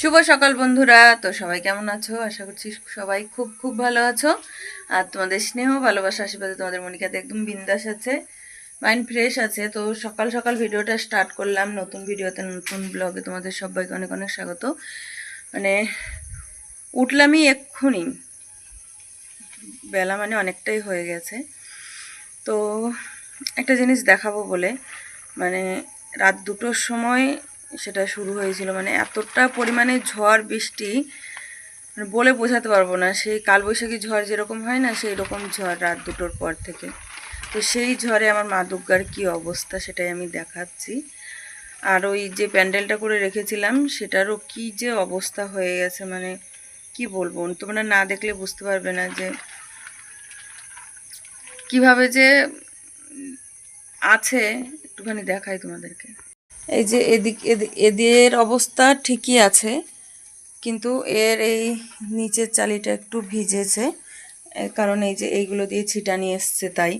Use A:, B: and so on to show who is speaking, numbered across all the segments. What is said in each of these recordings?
A: শুভ সকাল বন্ধুরা। তো সবাই কেমন আছো? আশা করছি সবাই খুব খুব ভালো আছো। আর তোমাদের স্নেহ, ভালোবাসা, আশীর্বাদে তোমাদের মনিকাতে একদম বিন্দাস আছে মাইন্ড ফ্রেশ আছে। তো সকাল সকাল ভিডিওটা স্টার্ট করলাম। নতুন ভিডিওতে, নতুন ব্লগে তোমাদের সবাইকে অনেক অনেক স্বাগত। মানে উঠলামই এক্ষুনি। বেলা মানে অনেকটাই হয়ে গেছে। তো একটা জিনিস দেখাবো বলে। মানে রাত দুটোর সময় সেটা শুরু হয়েছিল। মানে এতটা পরিমাণে ঝড়, বৃষ্টি মানে বলে বোঝাতে পারব না। সেই কালবৈশাখী ঝড় যেরকম হয় না সেই রকম ঝড় রাত দুটোর পর থেকে। তো সেই ঝড়ে আমার মা দুর্গার কী অবস্থা সেটাই আমি দেখাচ্ছি। আর ওই যে প্যান্ডেলটা করে রেখেছিলাম, সেটারও কি যে অবস্থা হয়ে গেছে মানে কি বলব? তোমরা না দেখলে বুঝতে পারবে না যে কীভাবে যে আছে। একটুখানি দেখাই তোমাদেরকে। এই যে এদিক এদি- এদের অবস্থা ঠিকই আছে, কিন্তু এর এই নিচের চালিটা একটু ভিজেছে কারণ এই যে এইগুলো দিয়ে ছিটানি এসছে তাই।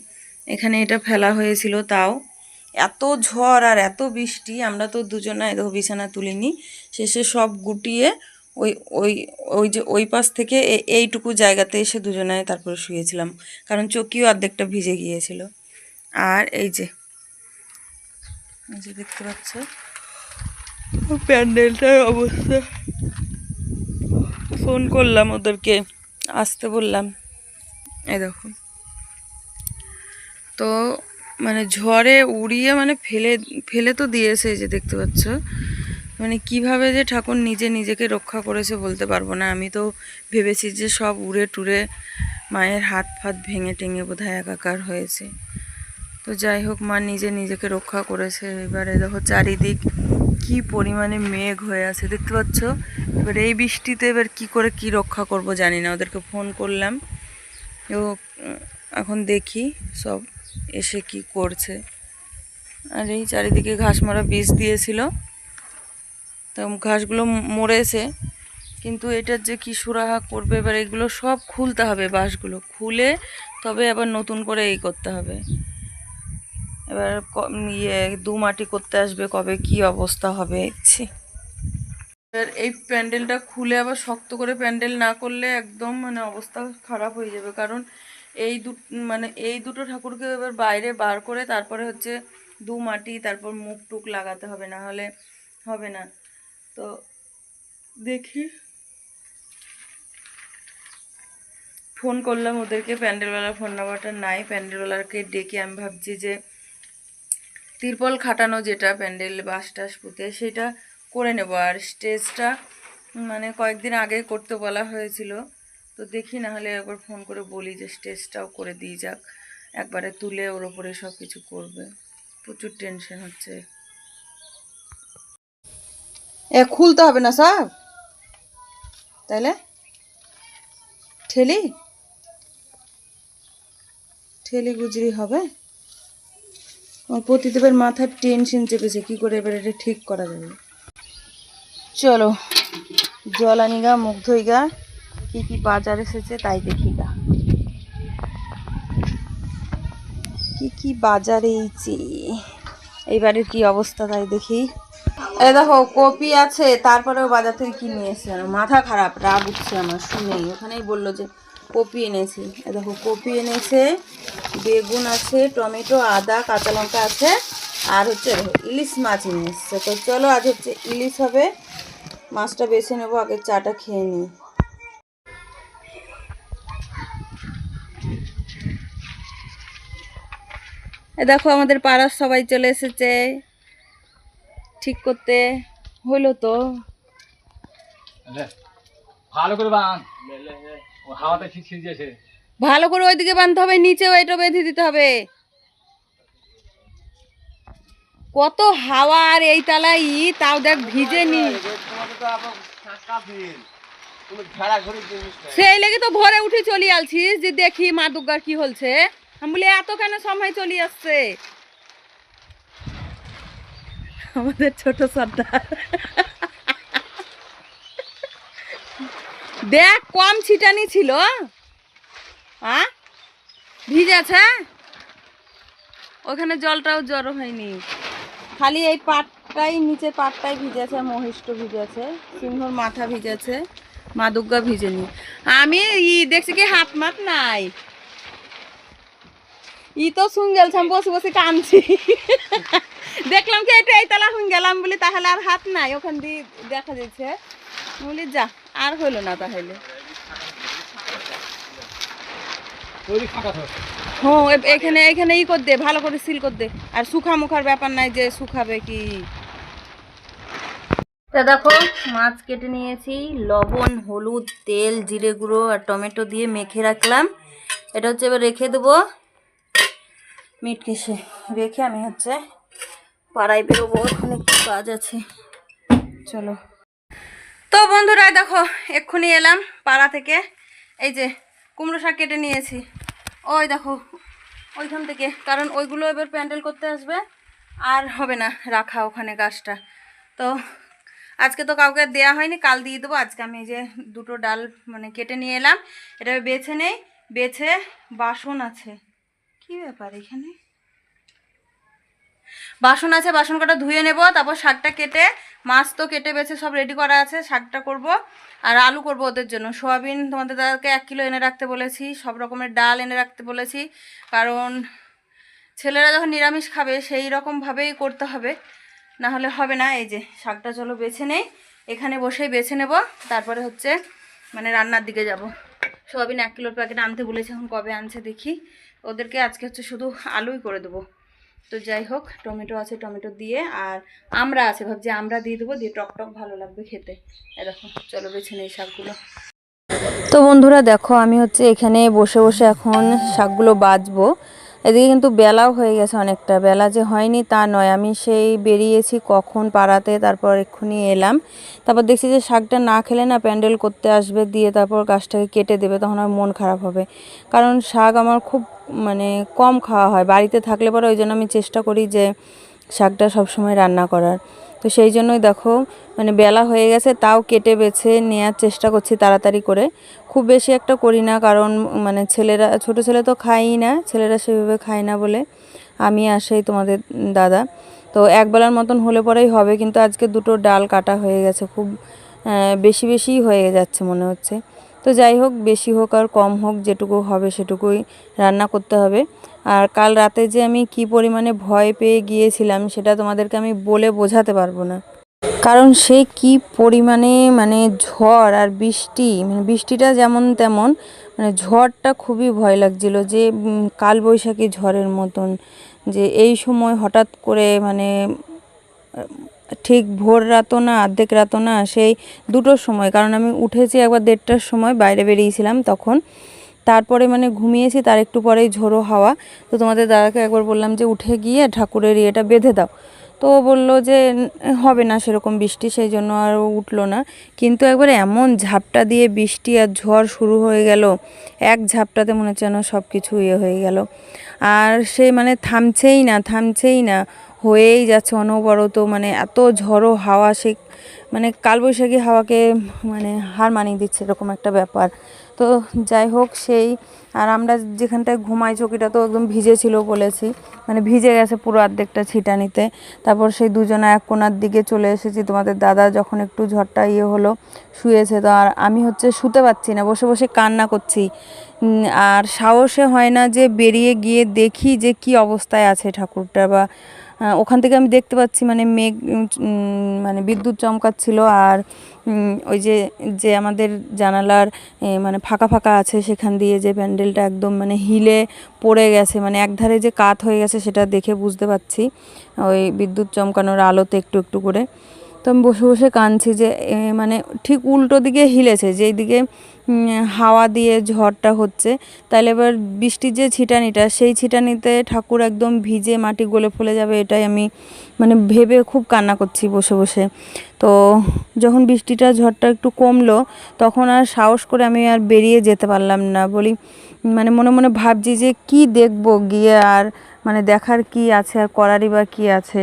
A: এখানে এটা ফেলা হয়েছিল তাও। এত ঝড় আর এত বৃষ্টি, আমরা তো দুজনে দেখো বিছানা তুলিনি, শেষে সব গুটিয়ে ওই ওই ওই যে ওই পাশ থেকে এইটুকু জায়গাতে এসে দুজনায় তারপরে শুয়েছিলাম, কারণ চকিও অর্ধেকটা ভিজে গিয়েছিল। আর এই যে যে দেখতে পাচ্ছ। প্যান্ডেলটার অবস্থা। ফোন করলাম ওদেরকে, আসতে বললাম। এই দেখো। তো মানে ঝড়ে উড়িয়ে মানে ফেলে ফেলে তো দিয়েছে যে দেখতে পাচ্ছ। মানে কীভাবে যে ঠাকুর নিজে নিজেকে রক্ষা করেছে বলতে পারব না। আমি তো ভেবেছি যে সব উড়ে টুড়ে মায়ের হাত ফাত ভেঙে টেঙে বোধহয় একাকার হয়েছে। তো যাই হোক, মা নিজে নিজেকে রক্ষা করেছে। এবারে দেখো চারিদিক কি পরিমাণে মেঘ হয়ে আছে, দেখতে পাচ্ছ? এবার এই বৃষ্টিতে এবার কি করে কি রক্ষা করব জানি না, ওদেরকে ফোন করলাম। ও এখন দেখি সব এসে কি করছে। আর এই চারিদিকে ঘাস মারা বীজ দিয়েছিল। তো ঘাসগুলো মরেছে, কিন্তু এটার যে কি সুরাহা করবে, এবার এগুলো সব খুলতে হবে বাঁশগুলো। খুলে তবে আবার নতুন করে এই করতে হবে। এবার ইয়ে দু মাটি করতে আসবে, কবে কি অবস্থা হবে? ছি। এবার এই প্যান্ডেলটা খুলে আবার শক্ত করে প্যান্ডেল না করলে একদম মানে অবস্থা খারাপ হয়ে যাবে। কারণ এই দু মানে এই দুটো ঠাকুরকে এবার বাইরে বার করে তারপরে হচ্ছে দু মাটি, তারপর মুখ টুক লাগাতে হবে, না হলে হবে না। তো দেখি। ফোন করলাম ওদেরকে, প্যান্ডেলওয়ালার ফোন নাম্বারটা নাই, প্যান্ডেলওয়ালাকে ডেকে আমি ভাবছি যে তিরপল খাটানো যেটা, প্যান্ডেল বাস টাস পুঁতে, সেটা করে নেব। আর স্টেজটা মানে কয়েকদিন আগে করতে বলা হয়েছিল। তো দেখি না হলে একবার ফোন করে বলি যে স্টেজটাও করে দিয়ে যাক। একবারে তুলে ওর ওপরে সব কিছু করবে। প্রচুর টেনশন হচ্ছে। এ, খুলতে হবে না সব তাইলে? ঠেলি? ঠেলি গুজরি হবে? প্রতিদেবের মাথার টেনশন চেপেছে, কি করে এবার এটা ঠিক করা যাবে? চলো, জল আনি গা, মুখ ধুই গা, কি কি বাজার এসেছে তাই দেখি গা। কি কি বাজার এইছে এইবারের কি অবস্থা তাই দেখি। এই দেখো, কপি আছে, তারপরেও বাজার থেকে কি নিয়ে এসেছে জানো? মাথা খারাপ, রাগ উঠছে আমার, শুনেই। ওখানেই বলল যে কপি এনেছি। এই দেখো, কপি এনেছে বেগুন আছে, টমেটো, আদা, কাঁচা লঙ্কা আছে, আর হচ্ছে ইলিশ মাছ নিয়ে এসছে। তো চলো, আজ হচ্ছে ইলিশ হবে। মাছটা বেছে নেব, আগে চাটা খেয়ে নিই। দেখো, আমাদের পাড়ার সবাই চলে এসেছে। ঠিক করতে হলো তো।
B: ভালো করে ও হাওয়াতে দিয়েছে।
A: ভালো করে ওইদিকে বাঁধতে হবে নিচেও এটা বেঁধে দিতে হবে। কত হাওয়া আর এই তালাই তাও দেখ ভিজে নি। সেই লেগে তো ভোরে উঠে চলে আলছিস, যে দেখি মা দুর্গার কি হলছে। আমি বলি, এত কেন সময় চলে আসছে? আমাদের ছোট সর্দার। দেখ, কম ছিটানি ছিল। হ্যাঁ? ভিজেছে ওখানে জলটাও জড়ো হয়নি। খালি এই পাট পাটটাই, নিচের পাটটাই ভিজেছে মহিষ্ট ভিজেছে সিংহর মাথা ভিজেছে মা দুর্গা ভিজেনি। আমি ই, দেখছি কি হাত মাত নাই। ই তো শুন গেলছাম বসে বসে কানছি দেখলাম কি একটু এইতলা শুন গেলাম বলি তাহলে আর হাত নাই, ওখান দিয়ে দেখা যাচ্ছে। বলি যা, আর হইল না তাহলে
B: ওই ফাঁকা থাক
A: হ্যাঁ এখানে এখানে ই কর দে, ভালো করে সিল কর দে। আর শুখা মুখার ব্যাপার নাই যে শুকাবে কি। তা দেখো, মাছ কেটে নিয়েছি, লবণ, হলুদ, তেল, জিরে গুঁড়ো আর টমেটো দিয়ে মেখে রাখলাম। এটা হচ্ছে এবার রেখে দেবো। মিট রেখে আমি হচ্ছে পাড়ায় বেরোবো, ওখানে একটু কাজ আছে। চলো। তো বন্ধুরা, দেখো, এক্ষুনি এলাম পাড়া থেকে। এই যে কুমড়ো শাক কেটে নিয়েছি। ওই দেখো, ওইখান থেকে। কারণ ওইগুলো এবার প্যান্ডেল করতে আসবে, আর হবে না, রাখা ওখানে গাছটা। তো আজকে তো কাউকে দেয়া হয়নি, কাল দিয়ে দেবো। আজকে আমি যে দুটো ডাল মানে কেটে নিয়ে এলাম, এটা বেছে নেই, বেছে বাসন আছে। কি ব্যাপার এখানে? বাসন আছে, বাসন কটা ধুয়ে নেব, তারপর শাকটা কেটে, মাছ তো কেটে বেছে সব রেডি করা আছে, শাকটা করব। আর আলু করব ওদের জন্য। সোয়াবিন তোমাদের দাদাকে এক কিলো এনে রাখতে বলেছি, সব রকমের ডাল এনে রাখতে বলেছি। কারণ ছেলেরা যখন নিরামিষ খাবে, সেই রকমভাবেই করতে হবে। না হলে হবে না। এই যে শাকটা চলো বেছে নেই, এখানে বসেই বেছে নেব। তারপরে হচ্ছে মানে রান্নার দিকে যাব। সোয়াবিন এক কিলোর প্যাকেট আনতে বলেছে, এখন কবে আনছে দেখি। ওদেরকে আজকে হচ্ছে শুধু আলুই করে দেবো। তো যাই হোক, টমেটো আছে, টমেটো দিয়ে আর আমরা আছে, ভাবছি আমরা দিয়ে দেবো, দিয়ে টক টক ভালো লাগবে খেতে। এরকম চলো বেছে নেই শাকগুলো। তো বন্ধুরা দেখো, আমি হচ্ছে এখানে বসে বসে এখন শাকগুলো বাজবো। এদিকে কিন্তু বেলাও হয়ে গেছে অনেকটা। বেলা যে হয়নি তা নয়। আমি সেই বেরিয়েছি কখন পাড়াতে, তারপর এক্ষুনি এলাম। তারপর দেখছি যে শাকটা না খেলে না প্যান্ডেল করতে আসবে, দিয়ে তারপর গাছটাকে কেটে দেবে, তখন আমার মন খারাপ হবে। কারণ শাক আমার খুব মানে কম খাওয়া হয়। বাড়িতে থাকলে পরে ওই জন্য আমি চেষ্টা করি যে শাকটা সবসময় রান্না করার। তো সেই জন্যই দেখো মানে বেলা হয়ে গেছে, তাও কেটে বেছে নেওয়ার চেষ্টা করছি তাড়াতাড়ি করে। খুব বেশি একটা করি না, কারণ মানে ছেলেরা, ছোট ছেলে তো খায়ই না, ছেলেরা সেভাবে খায় না বলে আমি আসেই তোমাদের দাদা। তো একবেলার মতন হলে পরেই হবে, কিন্তু আজকে দুটো ডাল কাটা হয়ে গেছে, খুব বেশি বেশিই হয়ে যাচ্ছে মনে হচ্ছে। তো যাই হোক, বেশি হোক আর কম হোক, যেটুকু হবে সেটুকুই রান্না করতে হবে। আর কাল রাতে যে আমি কি পরিমাণে ভয় পেয়ে গিয়েছিলাম, সেটা তোমাদেরকে আমি বলে বোঝাতে পারব না। কারণ সে কি পরিমাণে মানে ঝড় আর বৃষ্টি মানে বৃষ্টিটা যেমন তেমন মানে ঝড়টা খুবই ভয় লাগছিল যে কালবৈশাখী ঝড়ের মতন, যে এই সময় হঠাৎ করে মানে ঠিক ভোর রাতও না, অর্ধেক রাতও না, সেই দুটোর সময়, কারণ আমি উঠেছি একবার দেড়টার সময়, বাইরে বেরিয়েছিলাম তখন। তারপরে মানে ঘুমিয়েছি, তার একটু পরেই ঝোড়ো হাওয়া। তো তোমাদের দাদাকে একবার বললাম যে উঠে গিয়ে ঠাকুরের ইয়েটা বেঁধে দাও। তো ও বলল যে, হবে না সেরকম বৃষ্টি, সেই জন্য আর উঠল না। কিন্তু একবার এমন ঝাপটা দিয়ে বৃষ্টি আর ঝড় শুরু হয়ে গেল, এক ঝাপটাতে মনে হচ্ছে যেন সব কিছু ইয়ে হয়ে গেল। আর সে মানে থামছেই না থামছেই না, হয়েই যাচ্ছে অনবরত মানে এত ঝড়ো হাওয়া, সে মানে কালবৈশাখী হাওয়াকে মানে হার মানিয়ে দিচ্ছে, এরকম একটা ব্যাপার। তো যাই হোক সেই, আর আমরা যেখানটায় ঘুমাই চকিটা তো একদম ভিজে ছিল বলেছি মানে ভিজে গেছে পুরো অর্ধেকটা ছিটানিতে। তারপর সেই দুজনে এক কোনার দিকে চলে এসেছি, তোমাদের দাদা যখন একটু ঝড়টা ইয়ে হলো, শুয়েছে তো, আর আমি হচ্ছে শুতে পারছি না, বসে বসে কান্না করছি। আর সাহসে হয় না যে বেরিয়ে গিয়ে দেখি যে কি অবস্থায় আছে ঠাকুরটা বা ওখান থেকে আমি দেখতে পাচ্ছি মানে মেঘ মানে বিদ্যুৎ চমকাচ্ছিল আর ওই যে যে আমাদের জানালার মানে ফাঁকা ফাঁকা আছে সেখান দিয়ে যে প্যান্ডেলটা একদম মানে হিলে পড়ে গেছে মানে একধারে যে কাত হয়ে গেছে সেটা দেখে বুঝতে পাচ্ছি ওই বিদ্যুৎ চমকানোর আলোতে একটু একটু করে। তো আমি বসে বসে কাঁদছি যে মানে ঠিক উল্টো দিকে হিলেছে, যেই দিকে হাওয়া দিয়ে ঝড়টা হচ্ছে। তাহলে এবার বৃষ্টির যে ছিটানিটা, সেই ছিটানিতে ঠাকুর একদম ভিজে মাটি গলে ফলে যাবে এটাই আমি মানে ভেবে খুব কান্না করছি বসে বসে। তো যখন বৃষ্টিটা, ঝড়টা একটু কমলো, তখন আর সাহস করে আমি আর বেরিয়ে যেতে পারলাম না। বলি মানে মনে মনে ভাবছি যে, কি দেখব গিয়ে আর মানে দেখার কি আছে আর করারই বা কী আছে?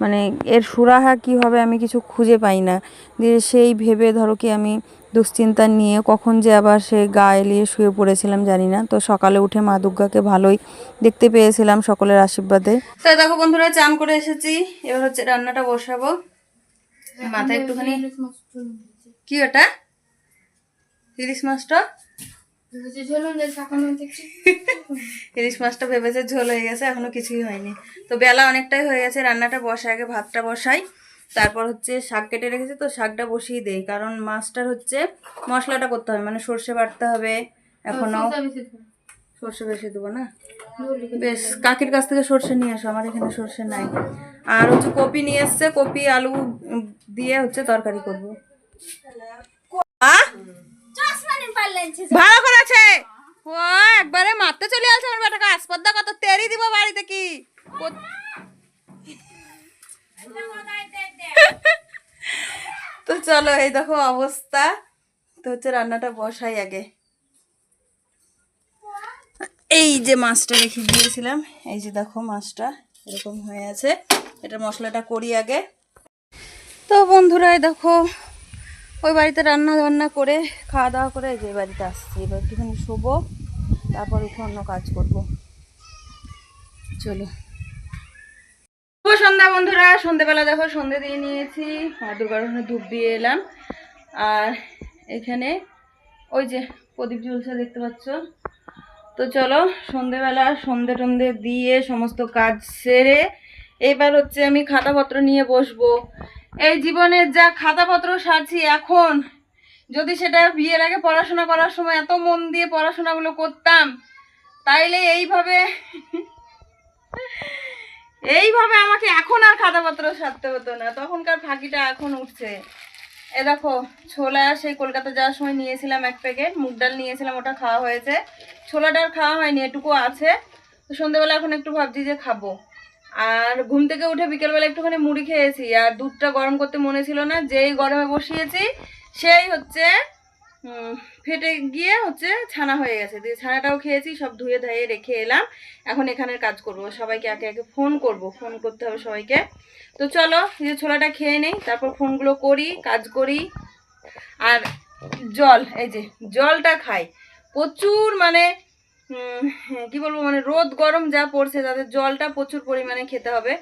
A: মানে এর সুরাহা কি হবে আমি কিছু খুঁজে পাই না। দিয়ে সেই ভেবে ধরো কি আমি দুশ্চিন্তা নিয়ে কখন যে আবার সে গা এলিয়ে শুয়ে পড়েছিলাম জানি না। তো সকালে উঠে মা দুর্গাকে ভালোই দেখতে পেয়েছিলাম সকলের আশীর্বাদে। তো দেখো বন্ধুরা, চান করে এসেছি। এবার হচ্ছে রান্নাটা বসাবো। মাথায় একটুখানি কি ওটা? ইলিশ মাছটা ইলিশ মাছটা ভেবেছে ঝোল হয়ে গেছে এখনও কিছুই হয়নি। তো বেলা অনেকটাই হয়ে গেছে রান্নাটা বসাই আগে ভাতটা বসাই তারপর হচ্ছে শাক কেটে রেখেছি তো শাকটা বসিয়ে দেই কারণ মাছটার হচ্ছে মশলাটা করতে হবে মানে সর্ষে বাটতে হবে এখনও। সর্ষে বেশি দেবো না? বেশ কাকির কাছ থেকে সর্ষে নিয়ে আসো আমার এখানে সর্ষে নাই। আর হচ্ছে কপি নিয়ে এসছে কপি আলু দিয়ে হচ্ছে তরকারি করব। আহ? ভালো করেছে। ও, একবারে মারতে চলে আসছে আমার বেটাকে। আসপদ্দা কত তেরি দিব বাড়িতে কি? তো চলো, এই দেখো অবস্থা। তো হচ্ছে রান্নাটা বসাই আগে। এই যে মাছটা রেখে দিয়েছিলাম। এই যে দেখো মাছটা এরকম হয়ে আছে। এটা মশলাটা করি আগে। তো বন্ধুরা দেখো ওই বাড়িতে রান্না বান্না করে, খাওয়া দাওয়া করে যে বাড়িতে আসছি। এবার একটুখানি শোবো, তারপর উঠে অন্য কাজ করব। চলো। শুভ সন্ধ্যা বন্ধুরা, সন্ধেবেলা দেখো, সন্ধে দিয়ে নিয়েছি। মা দুর্গার ধূপ দিয়ে এলাম। আর এখানে ওই যে প্রদীপ জ্বলছে দেখতে পাচ্ছ। তো চলো, সন্ধেবেলা সন্ধে টন্ধে দিয়ে সমস্ত কাজ সেরে এবার হচ্ছে আমি খাতাপত্র নিয়ে বসবো। এই জীবনের যা খাতাপত্র সারছি এখন, যদি সেটা বিয়ের আগে পড়াশোনা করার সময় এত মন দিয়ে পড়াশোনাগুলো করতাম, তাইলে এইভাবে এইভাবে আমাকে এখন আর খাতাপত্র সারতে হতো না। তখনকার ফাঁকিটা এখন উঠছে। এ দেখো, ছোলা সেই কলকাতা যাওয়ার সময় নিয়েছিলাম এক প্যাকেট, মুগ ডাল নিয়েছিলাম, ওটা খাওয়া হয়েছে। ছোলাটা আর খাওয়া হয়নি, এটুকু আছে। সন্ধ্যেবেলা এখন একটু ভাবছি যে খাব। আর ঘুম থেকে উঠে বিকেলবেলা একটুখানি মুড়ি খেয়েছি, আর দুধটা গরম করতে মনে ছিল না, যেই গরমে বসিয়েছি, সেই হচ্ছে ফেটে গিয়ে হচ্ছে ছানা হয়ে গেছে। দিয়ে ছানাটাও খেয়েছি, সব ধুয়ে ধাইয়ে রেখে এলাম। এখন এখানের কাজ করব, সবাইকে একে একে ফোন করব, ফোন করতে হবে সবাইকে। তো চলো যে ছোলাটা খেয়ে নেই, তারপর ফোনগুলো করি, কাজ করি। আর জল, এই যে জলটা খাই। প্রচুর মানে কি বলব মানে রোদ গরম যা পড়ছে তাদের জলটা প্রচুর পরিমাণে খেতে হবে।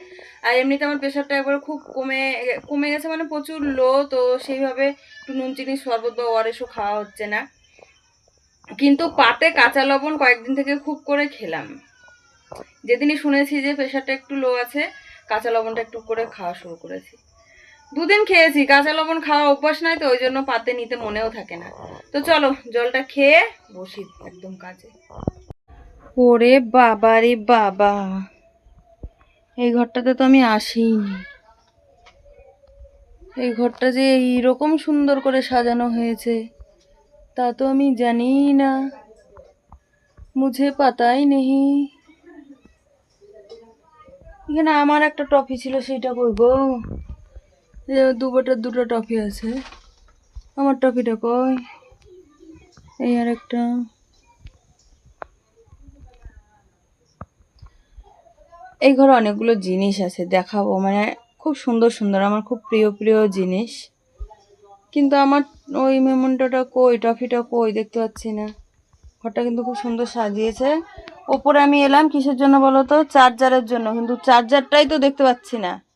A: আর এমনিতে আমার প্রেশারটা একবার খুব কমে কমে গেছে মানে প্রচুর লো তো সেইভাবে একটু নুন, চিনি, শরবত বা ওয়ারেসও খাওয়া হচ্ছে না। কিন্তু পাতে কাঁচা লবণ কয়েকদিন থেকে খুব করে খেলাম। যেদিনই শুনেছি যে প্রেশারটা একটু লো আছে, কাঁচা লবণটা একটু করে খাওয়া শুরু করেছি। দুদিন খেয়েছি, কাঁচা লবণ খাওয়া অভ্যাস নাই, তো ওই জন্য পাতে নিতে মনেও থাকে না। তো চলো, জলটা খেয়ে বসি একদম কাজে। ওরে বাবা রে বাবা। এই ঘরটাতে তো আমি আসিনি এই ঘরটা যে এইরকম সুন্দর করে সাজানো হয়েছে, তা তো আমি জানি না। মুঝে পাতাই নেই। এখানে আমার একটা টফি ছিল, সেইটা এ দুবোটার দুটো টফি আছে। আমার টফিটা কই? এই আর একটা এই ঘরে অনেকগুলো জিনিস আছে, দেখাবো। মানে খুব সুন্দর সুন্দর, আমার খুব প্রিয় প্রিয় জিনিস। কিন্তু আমার ওই মেমনটাটা কই, টফিটা কই, দেখতে পাচ্ছি না। ঘরটা কিন্তু খুব সুন্দর সাজিয়েছে। ওপরে আমি এলাম কিসের জন্য বলো তো? চার্জারের জন্য। কিন্তু চার্জারটাই তো দেখতে পাচ্ছি না।